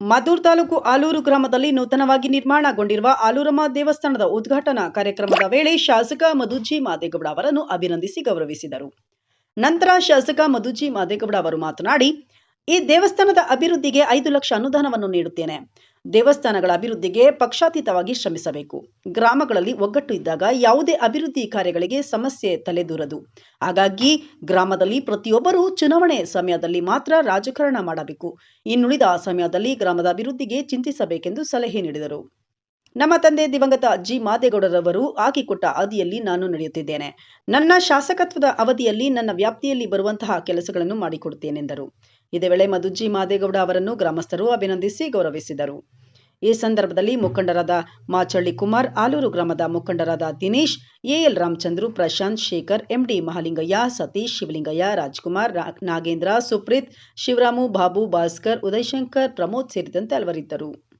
ಮದ್ದೂರು ತಾಲೂಕು ಆಲೂರು ಗ್ರಾಮದಲ್ಲಿ ನೂತನವಾಗಿ ನಿರ್ಮಾಣಗೊಂಡಿರುವ ಆಲೂರಮ್ಮ ದೇವಸ್ಥಾನದ ಉದ್ಘಾಟನಾ ಕಾರ್ಯಕ್ರಮದ ವೇಳೆ ಶಾಸಕ ಮಧುಜಿ ಮಾದೇಗೌಡ ಅವರನ್ನು ಅಭಿನಂದಿಸಿ ಗೌರವಿಸಿದರು. ನಂತರ ಶಾಸಕ ಮಧುಜಿ ಮಾದೇಗೌಡ ಅವರು ಮಾತನಾಡಿ ಈ ದೇವಸ್ಥಾನದ ಅಭಿವೃದ್ಧಿಗೆ ಐದು ಲಕ್ಷ ಅನುದಾನವನ್ನು ನೀಡುತ್ತೇನೆ. ದೇವಸ್ಥಾನಗಳ ಅಭಿವೃದ್ಧಿಗೆ ಪಕ್ಷಾತೀತವಾಗಿ ಶ್ರಮಿಸಬೇಕು. ಗ್ರಾಮಗಳಲ್ಲಿ ಒಗ್ಗಟ್ಟು ಇದ್ದಾಗ ಯಾವುದೇ ಅಭಿವೃದ್ಧಿ ಕಾರ್ಯಗಳಿಗೆ ಸಮಸ್ಯೆ ತಲೆದೂರದು. ಹಾಗಾಗಿ ಗ್ರಾಮದಲ್ಲಿ ಪ್ರತಿಯೊಬ್ಬರೂ ಚುನಾವಣೆ ಸಮಯದಲ್ಲಿ ಮಾತ್ರ ರಾಜಕಾರಣ ಮಾಡಬೇಕು. ಇನ್ನುಳಿದ ಸಮಯದಲ್ಲಿ ಗ್ರಾಮದ ಅಭಿವೃದ್ಧಿಗೆ ಚಿಂತಿಸಬೇಕೆಂದು ಸಲಹೆ ನೀಡಿದರು. ನಮ್ಮ ತಂದೆ ದಿವಂಗತ ಜಿ. ಮಾದೇಗೌಡರವರು ಹಾಕಿಕೊಟ್ಟ ಹಾದಿಯಲ್ಲಿ ನಾನು ನಡೆಯುತ್ತಿದ್ದೇನೆ. ನನ್ನ ಶಾಸಕತ್ವದ ಅವಧಿಯಲ್ಲಿ ನನ್ನ ವ್ಯಾಪ್ತಿಯಲ್ಲಿ ಬರುವಂತಹ ಕೆಲಸಗಳನ್ನು ಮಾಡಿಕೊಡುತ್ತೇನೆಂದರು ಇದೇ ವೇಳೆ ಮಧುಜಿ ಮಾದೇಗೌಡ ಅವರನ್ನು ಗ್ರಾಮಸ್ಥರು ಅಭಿನಂದಿಸಿ ಗೌರವಿಸಿದರು. ಈ ಸಂದರ್ಭದಲ್ಲಿ ಮುಖಂಡರಾದ ಮಾಚಳ್ಳಿ ಕುಮಾರ್, ಆಲೂರು ಗ್ರಾಮದ ಮುಖಂಡರಾದ ದಿನೇಶ್, ಎಎಲ್ ರಾಮಚಂದ್ರು, ಪ್ರಶಾಂತ್ ಶೇಖರ್, ಎಂಡಿ ಮಹಾಲಿಂಗಯ್ಯ, ಸತೀಶ್ ಶಿವಲಿಂಗಯ್ಯ, ರಾಜ್ಕುಮಾರ್ ನಾಗೇಂದ್ರ, ಸುಪ್ರೀತ್, ಶಿವರಾಮು, ಬಾಬು ಭಾಸ್ಕರ್ ಉದಯಶಂಕರ್ ಪ್ರಮೋದ್ ಸೇರಿದಂತೆ ಹಲವರಿದ್ದರು.